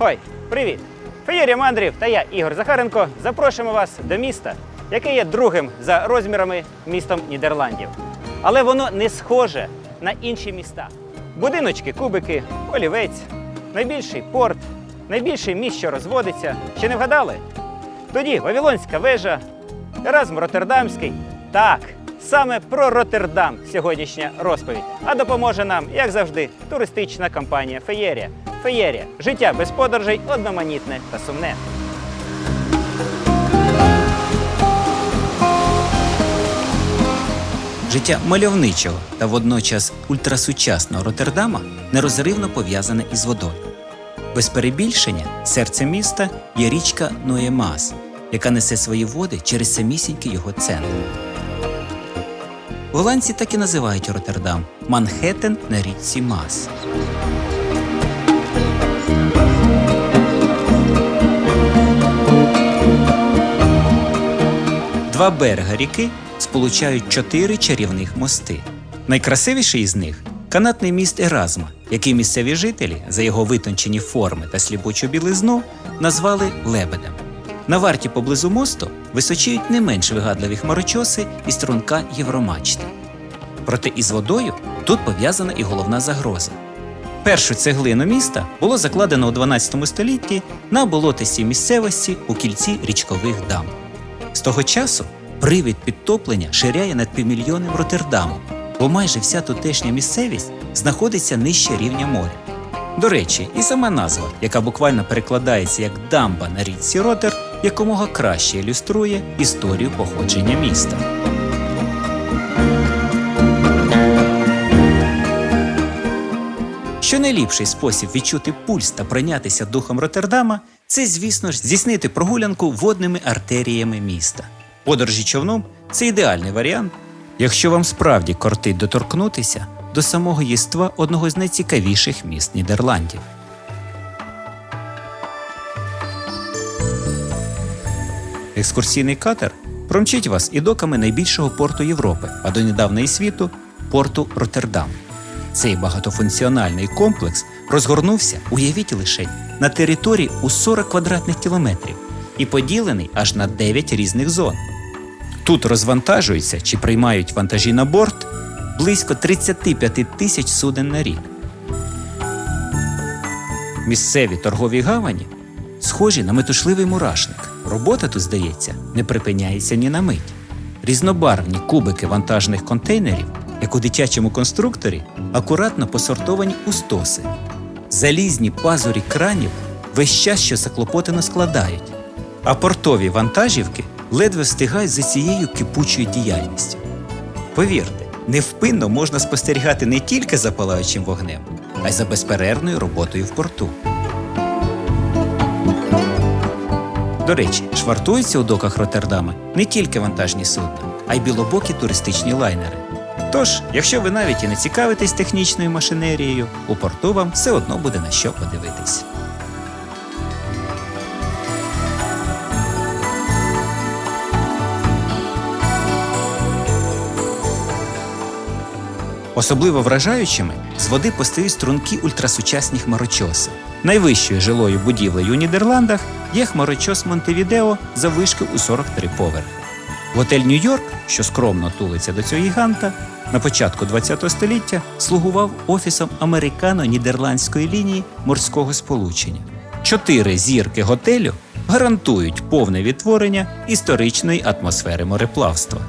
Ой, привіт! Феєрія Мандрів та я, Ігор Захаренко, запрошуємо вас до міста, яке є другим за розмірами містом Нідерландів. Але воно не схоже на інші міста. Будиночки, кубики, олівець, найбільший порт, найбільший міст, що розводиться. Ще не вгадали? Тоді Вавилонська вежа, Еразм Роттердамський. Так, саме про Роттердам сьогоднішня розповідь. А допоможе нам, як завжди, туристична компанія Феєрія. Феєрія життя без подорожей, одноманітне та сумне. Життя мальовничого та водночас ультрасучасного Роттердама нерозривно пов'язане із водою. Без перебільшення серце міста є річка Ноємас, яка несе свої води через самісінький його центр. Голландці так і називають Роттердам Манхеттен на річці Мас. Два берега ріки сполучають чотири чарівних мости. Найкрасивіший із них канатний міст Еразма, який місцеві жителі за його витончені форми та сліпучу білизну назвали лебедем. На варті поблизу мосту височіють не менш вигадливі хмарочоси і струнка Євромачта. Проте із водою тут пов'язана і головна загроза. Першу цеглину міста було закладено у 12 столітті на болотистій місцевості у кільці річкових дам. З того часу привід підтоплення ширяє над півмільйонним Роттердамом, бо майже вся тутешня місцевість знаходиться нижче рівня моря. До речі, і сама назва, яка буквально перекладається як дамба на річці Ротер, якомога краще ілюструє історію походження міста. Що найліпший спосіб відчути пульс та прийнятися духом Роттердама, це, звісно ж, здійснити прогулянку водними артеріями міста. Подорожі човном це ідеальний варіант, якщо вам справді кортить доторкнутися до самого єства одного з найцікавіших міст Нідерландів. Екскурсійний катер промчить вас і доками найбільшого порту Європи, а до недавньої світу порту Роттердам. Цей багатофункціональний комплекс розгорнувся, уявіть лише, на території у 40 квадратних кілометрів і поділений аж на 9 різних зон. Тут розвантажуються чи приймають вантажі на борт близько 35 тисяч суден на рік. Місцеві торгові гавані схожі на метушливий мурашник. Робота тут, здається, не припиняється ні на мить. Різнобарвні кубики вантажних контейнерів, як у дитячому конструкторі, акуратно посортовані у стоси. Залізні пазурі кранів весь час що заклопотано складають, а портові вантажівки ледве встигають за цією кипучою діяльністю. Повірте, невпинно можна спостерігати не тільки за палаючим вогнем, а й за безперервною роботою в порту. До речі, швартуються у доках Роттердама не тільки вантажні судна, а й білобокі туристичні лайнери. Тож, якщо ви навіть і не цікавитесь технічною машинерією, у порту вам все одно буде на що подивитись. Особливо вражаючими з води постають струнки ультрасучасні хмарочоси. Найвищою жилою будівлею у Нідерландах є хмарочос Монтевідео за вишки у 43 поверхи. Готель Нью-Йорк, що скромно тулиться до цього гіганта, на початку ХХ століття слугував офісом американо-нідерландської лінії морського сполучення. Чотири зірки готелю гарантують повне відтворення історичної атмосфери мореплавства.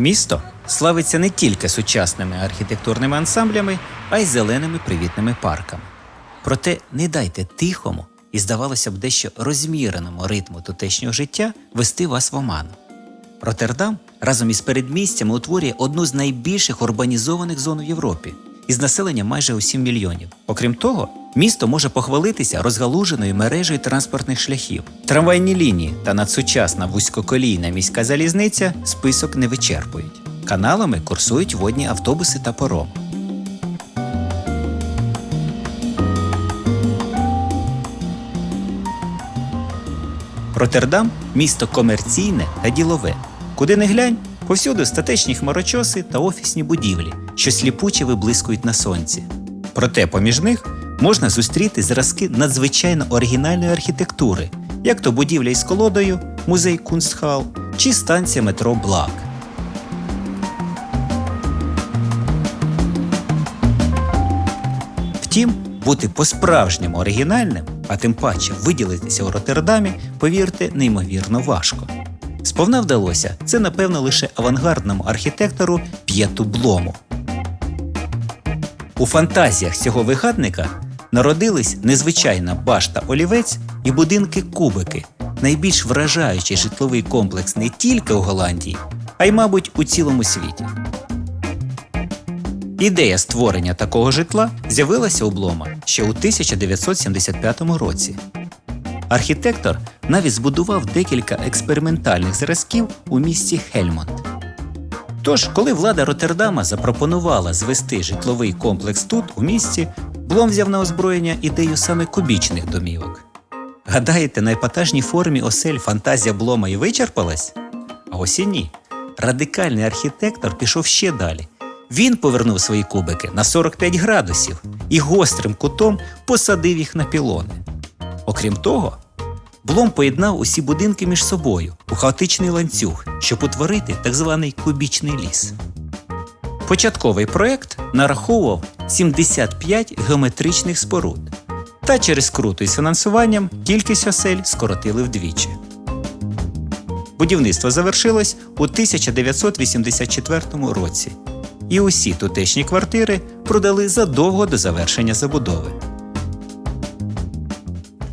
Місто славиться не тільки сучасними архітектурними ансамблями, а й зеленими привітними парками. Проте не дайте тихому і, здавалося б, дещо розміреному ритму тутешнього життя вести вас в оману. Роттердам разом із передмістями утворює одну з найбільших урбанізованих зон у Європі із населенням майже у 7 мільйонів. Окрім того, місто може похвалитися розгалуженою мережею транспортних шляхів. Трамвайні лінії та надсучасна вузькоколійна міська залізниця список не вичерпують. Каналами курсують водні автобуси та паром. Роттердам місто комерційне та ділове, Куди не глянь, повсюди статечні хмарочоси та офісні будівлі, що сліпуче виблискують на сонці. Проте поміж них можна зустріти зразки надзвичайно оригінальної архітектури, як то будівля із колодою, музей Кунстхал чи станція метро Блак. Втім, бути по-справжньому оригінальним, а тим паче виділитися у Роттердамі, повірте, неймовірно важко. Сповна вдалося це, напевно, лише авангардному архітектору П'єту Блому. У фантазіях цього вигадника народились незвичайна башта олівець і будинки кубики, найбільш вражаючий житловий комплекс не тільки у Голландії, а й, мабуть, у цілому світі. Ідея створення такого житла з'явилася у Блома ще у 1975 році. Архітектор навіть збудував декілька експериментальних зразків у місті Хельмонт. Тож, коли влада Роттердама запропонувала звести житловий комплекс тут, у місті, Блом взяв на озброєння ідею саме кубічних домівок. Гадаєте, на епатажній формі осель фантазія Блома і вичерпалась? А ось і ні. Радикальний архітектор пішов ще далі. Він повернув свої кубики на 45 градусів і гострим кутом посадив їх на пілони. Окрім того, Блом поєднав усі будинки між собою у хаотичний ланцюг, щоб утворити так званий кубічний ліс. Початковий проект нараховував 75 геометричних споруд, та через крутість з фінансуванням кількість осель скоротили вдвічі. Будівництво завершилось у 1984 році, і усі тутешні квартири продали задовго до завершення забудови.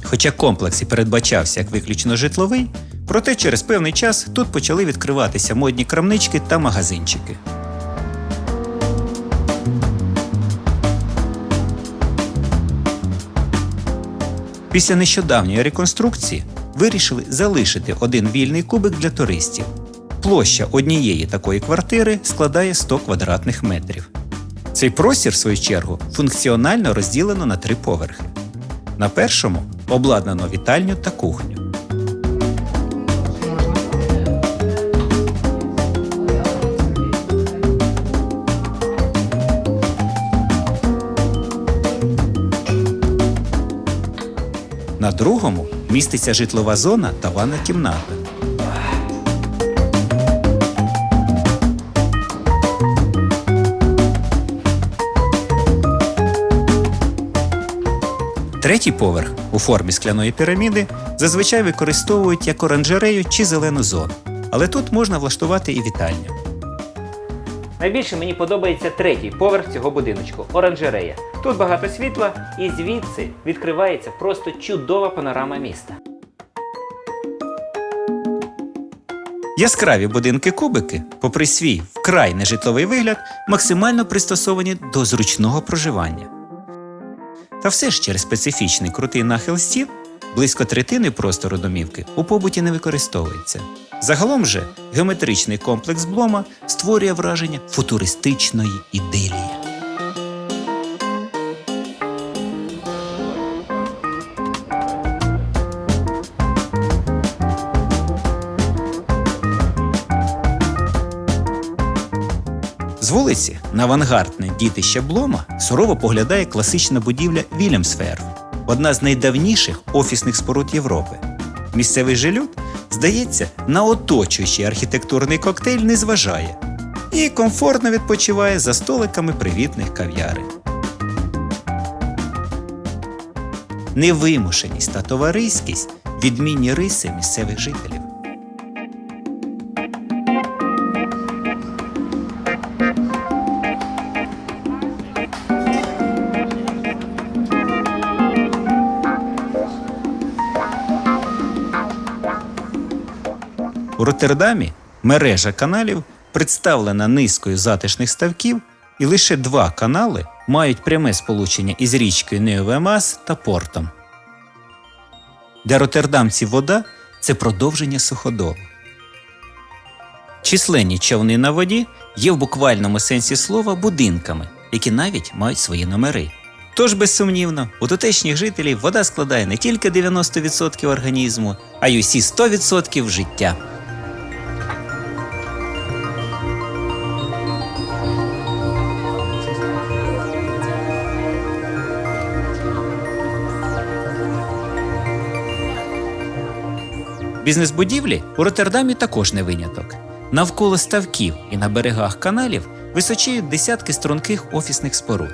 Хоча комплекс і передбачався як виключно житловий, проте через певний час тут почали відкриватися модні крамнички та магазинчики. Після нещодавньої реконструкції вирішили залишити один вільний кубик для туристів. Площа однієї такої квартири складає 100 квадратних метрів. Цей простір, в свою чергу, функціонально розділено на три поверхи. На першому обладнано вітальню та кухню. На другому міститься житлова зона та ванна кімната. Третій поверх у формі скляної піраміди зазвичай використовують як оранжерею чи зелену зону. Але тут можна влаштувати і вітальню. Найбільше мені подобається третій поверх цього будиночку оранжерея. Тут багато світла, і звідси відкривається просто чудова панорама міста. Яскраві будинки кубики, попри свій вкрай нежитловий вигляд, максимально пристосовані до зручного проживання. Та все ж через специфічний крутий нахил стін близько третини простору домівки у побуті не використовується. Загалом же геометричний комплекс Блома створює враження футуристичної ідилії. З вулиці на авангардне дітище Блома сурово поглядає класична будівля Вільямсферв, одна з найдавніших офісних споруд Європи. Місцевий же люд, здається, на оточуючий архітектурний коктейль не зважає і комфортно відпочиває за столиками привітних кав'ярин. Невимушеність та товариськість відмінні риси місцевих жителів. Роттердамі мережа каналів представлена низкою затишних ставків, і лише два канали мають пряме сполучення із річкою Неовемас та портом. Для роттердамців вода це продовження суходолу. Численні човни на воді є в буквальному сенсі слова будинками, які навіть мають свої номери. Тож, безсумнівно, у тутешніх жителів вода складає не тільки 90% організму, а й усі 100% життя. Бізнес-будівлі у Роттердамі також не виняток. Навколо ставків і на берегах каналів височіють десятки струнких офісних споруд.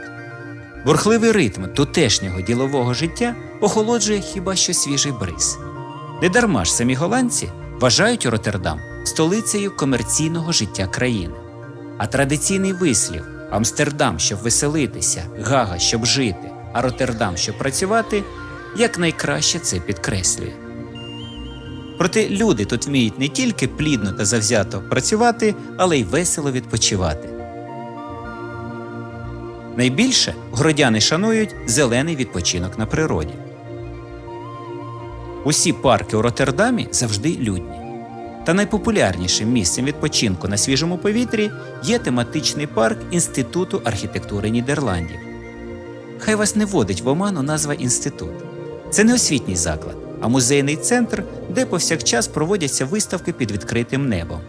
Бурхливий ритм тутешнього ділового життя охолоджує хіба що свіжий бриз. Недарма ж самі голландці вважають Роттердам столицею комерційного життя країни. А традиційний вислів Амстердам, щоб веселитися, Гага, щоб жити, а Роттердам, щоб працювати, якнайкраще це підкреслює. Проте люди тут вміють не тільки плідно та завзято працювати, але й весело відпочивати. Найбільше городяни шанують зелений відпочинок на природі. Усі парки у Роттердамі завжди людні. Та найпопулярнішим місцем відпочинку на свіжому повітрі є тематичний парк Інституту архітектури Нідерландів. Хай вас не вводить в оману назва інститут. Це не освітній заклад, а музейний центр, де повсякчас проводяться виставки під відкритим небом.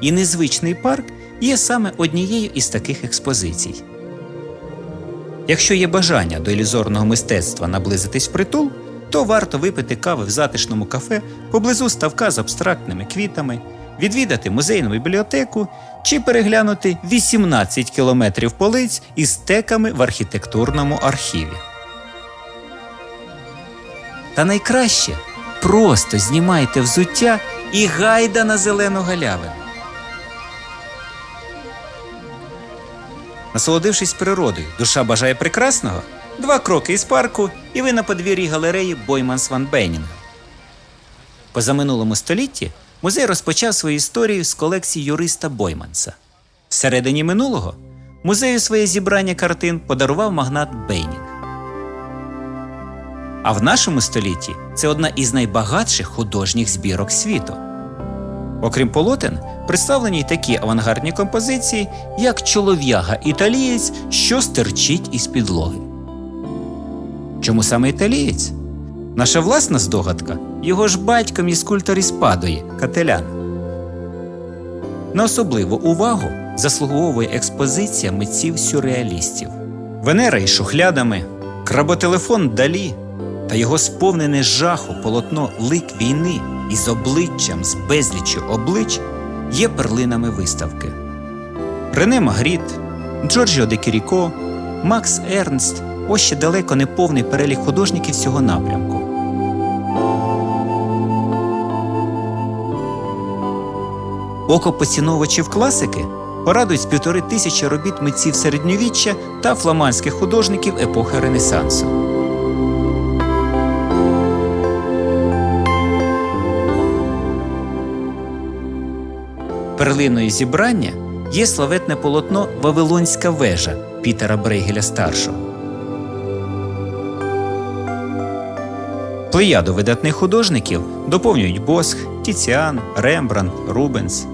І незвичний парк є саме однією із таких експозицій. Якщо є бажання до ілюзорного мистецтва наблизитись в притул, то варто випити кави в затишному кафе поблизу ставка з абстрактними квітами, відвідати музейну бібліотеку чи переглянути 18 кілометрів полиць із стеками в архітектурному архіві. Та найкраще просто знімайте взуття і гайда на зелену галявину. Насолодившись природою, душа бажає прекрасного. Два кроки із парку, і ви на подвір'ї галереї Бойманс Ван Бейнінга. Позаминулому столітті музей розпочав свою історію з колекції юриста Бойманса. Всередині минулого музею своє зібрання картин подарував магнат Бейнінг. А в нашому столітті це одна із найбагатших художніх збірок світу. Окрім полотен, представлені й такі авангардні композиції, як чолов'яга італієць, що стерчить із підлоги. Чому саме італієць? Наша власна здогадка його ж батько мій скульптор із Падої, Кателян. На особливу увагу заслуговує експозиція митців сюрреалістів. Венера із шухлядами, кработелефон Далі та його сповнене жаху полотно лик війни із обличчям з безліччю облич є перлинами виставки. Рене Магріт, Джорджіо де Кіріко, Макс Ернст ось ще далеко не повний перелік художників цього напрямку. Око поціновувачів класики порадують півтори тисячі робіт митців середньовіччя та фламандських художників епохи Ренесансу. Перлиною зібрання є славетне полотно Вавилонська вежа Пітера Брейгеля старшого. Плеяду видатних художників доповнюють Босх, Тіціан, Рембрандт, Рубенс.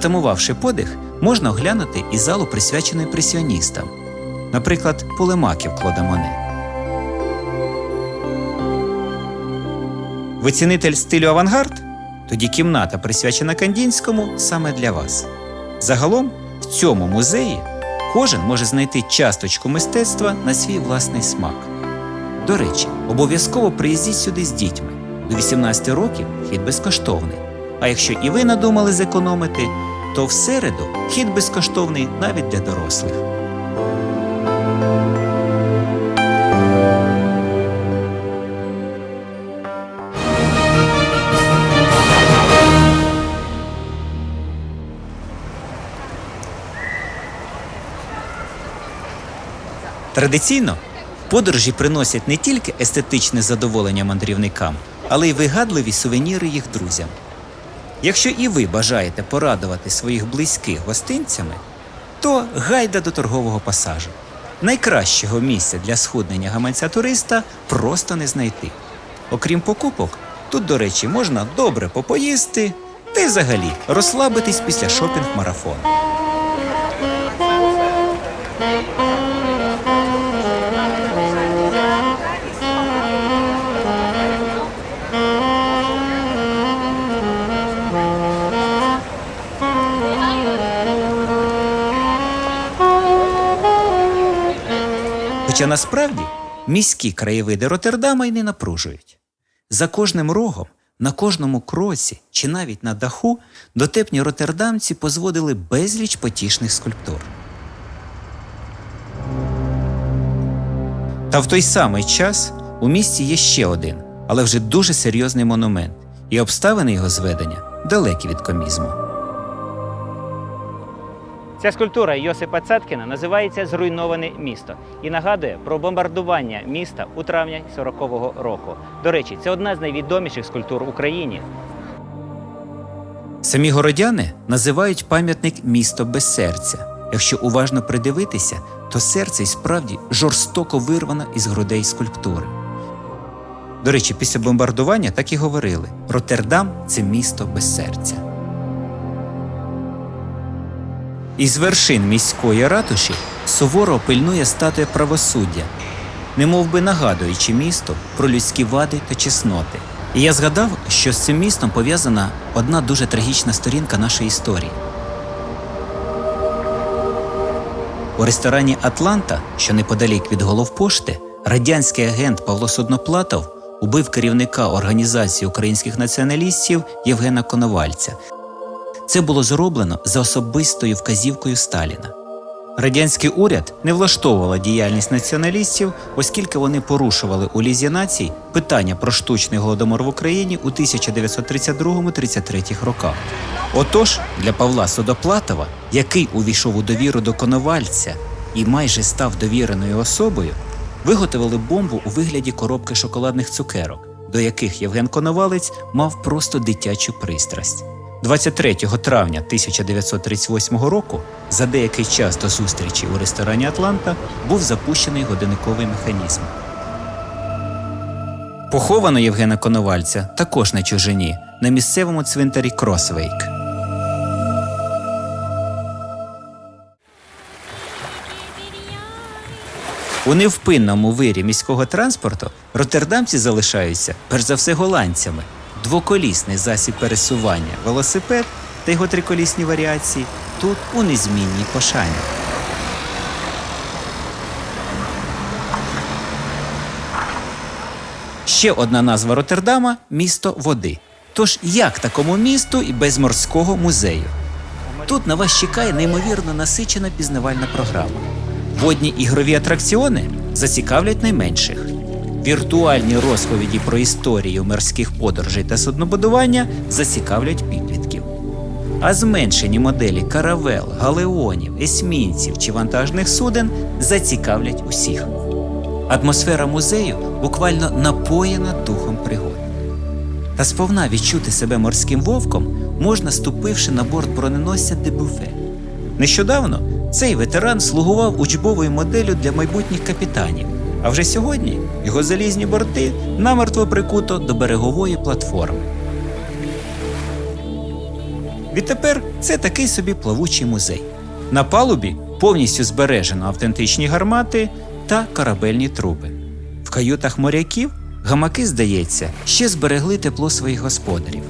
Затамувавши подих, можна оглянути і залу, присвячену імпресіоністам, наприклад, Полемаків Клода Моне. Ви цінитель стилю авангард? Тоді кімната, присвячена Кандінському, саме для вас. Загалом, в цьому музеї кожен може знайти часточку мистецтва на свій власний смак. До речі, обов'язково приїздіть сюди з дітьми. До 18 років вхід безкоштовний. А якщо і ви надумали зекономити, то в середу вхід безкоштовний навіть для дорослих. Традиційно подорожі приносять не тільки естетичне задоволення мандрівникам, але й вигадливі сувеніри їх друзям. Якщо і ви бажаєте порадувати своїх близьких гостинцями, то гайда до торгового пасажу. Найкращого місця для схуднення гаманця туриста просто не знайти. Окрім покупок, тут, до речі, можна добре попоїсти та й взагалі розслабитись після шопінг-марафону. Хоча насправді міські краєвиди Роттердама й не напружують. За кожним рогом, на кожному кроці чи навіть на даху дотепні роттердамці позводили безліч потішних скульптур. Та в той самий час у місті є ще один, але вже дуже серйозний монумент, і обставини його зведення далекі від комізму. Ця скульптура Йосипа Цеткіна називається Зруйноване місто і нагадує про бомбардування міста у травні 40-го року. До речі, це одна з найвідоміших скульптур в Україні. Самі городяни називають пам'ятник місто без серця. Якщо уважно придивитися, то серце й справді жорстоко вирвано із грудей скульптури. До речі, після бомбардування так і говорили: Роттердам це місто без серця. Із вершин міської ратуші суворо пильнує статуя правосуддя, немов би нагадуючи місто про людські вади та чесноти. І я згадав, що з цим містом пов'язана одна дуже трагічна сторінка нашої історії. У ресторані Атланта, що неподалік від головпошти, радянський агент Павло Судноплатов убив керівника організації українських націоналістів Євгена Коновальця. Це було зроблено за особистою вказівкою Сталіна. Радянський уряд не влаштовувала діяльність націоналістів, оскільки вони порушували у Лізі націй питання про штучний голодомор в Україні у 1932-33 роках. Отож, для Павла Судоплатова, який увійшов у довіру до Коновальця і майже став довіреною особою, виготовили бомбу у вигляді коробки шоколадних цукерок, до яких Євген Коновалець мав просто дитячу пристрасть. 23 травня 1938 року, за деякий час до зустрічі у ресторані Атланта, був запущений годинниковий механізм. Поховано Євгена Коновальця також на чужині на місцевому цвинтарі Кросвейк. У невпинному вирі міського транспорту роттердамці залишаються перш за все голландцями. Двоколісний засіб пересування, велосипед та його триколісні варіації тут у незмінній пошані. Ще одна назва Роттердама місто води. Тож як такому місту і без морського музею? Тут на вас чекає неймовірно насичена пізнавальна програма. Водні ігрові атракціони зацікавлять найменших. Віртуальні розповіді про історію морських подорожей та суднобудування зацікавлять підлітків. А зменшені моделі каравел, галеонів, есмінців чи вантажних суден зацікавлять усіх. Атмосфера музею буквально напоєна духом пригод. Та сповна відчути себе морським вовком можна, ступивши на борт броненосця Дебюфе. Нещодавно цей ветеран слугував учбовою моделлю для майбутніх капітанів, а вже сьогодні його залізні борти намертво прикуто до берегової платформи. Відтепер це такий собі плавучий музей. На палубі повністю збережено автентичні гармати та корабельні труби. В каютах моряків гамаки, здається, ще зберегли тепло своїх господарів.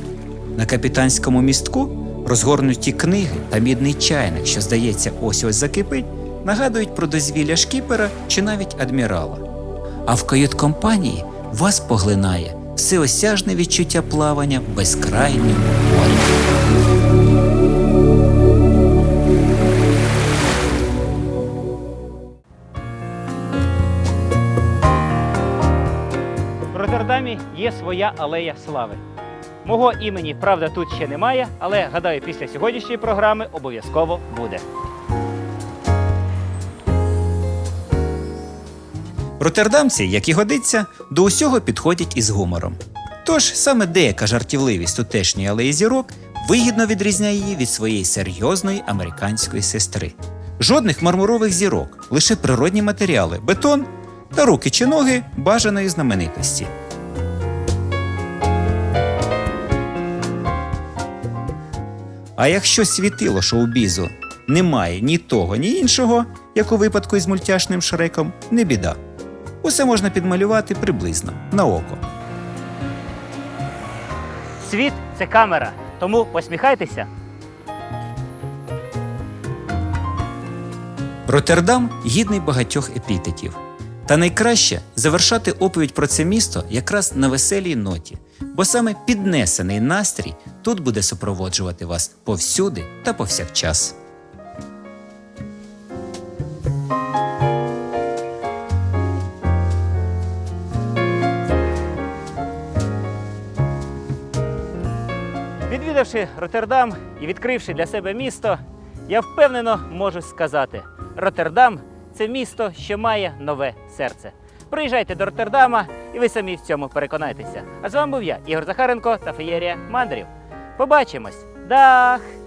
На капітанському містку розгорнуті книги та мідний чайник, що, здається, ось ось закипить, нагадують про дозвілля шкіпера чи навіть адмірала. А в кают-компанії вас поглинає всеосяжне відчуття плавання безкрайнім морем. В Роттердамі є своя алея слави. Мого імені, правда, тут ще немає, але гадаю, після сьогоднішньої програми обов'язково буде. Роттердамці, як і годиться, до усього підходять із гумором. Тож саме деяка жартівливість тутешньої алеї зірок вигідно відрізняє її від своєї серйозної американської сестри. Жодних мармурових зірок, лише природні матеріали, бетон та руки чи ноги бажаної знаменитості. А якщо світило шоу-бізу немає ні того, ні іншого, як у випадку із мультяшним шреком, не біда. Усе можна підмалювати приблизно на око. Світ це камера, тому посміхайтеся. Роттердам гідний багатьох епітетів. Та найкраще завершати оповідь про це місто якраз на веселій ноті, бо саме піднесений настрій тут буде супроводжувати вас повсюди та повсякчас. Відвідавши Роттердам і відкривши для себе місто, я впевнено можу сказати: Роттердам це місто, що має нове серце. Приїжджайте до Роттердама, і ви самі в цьому переконайтеся. А з вами був я, Ігор Захаренко та Феєрія Мандрів. Побачимось! Дах!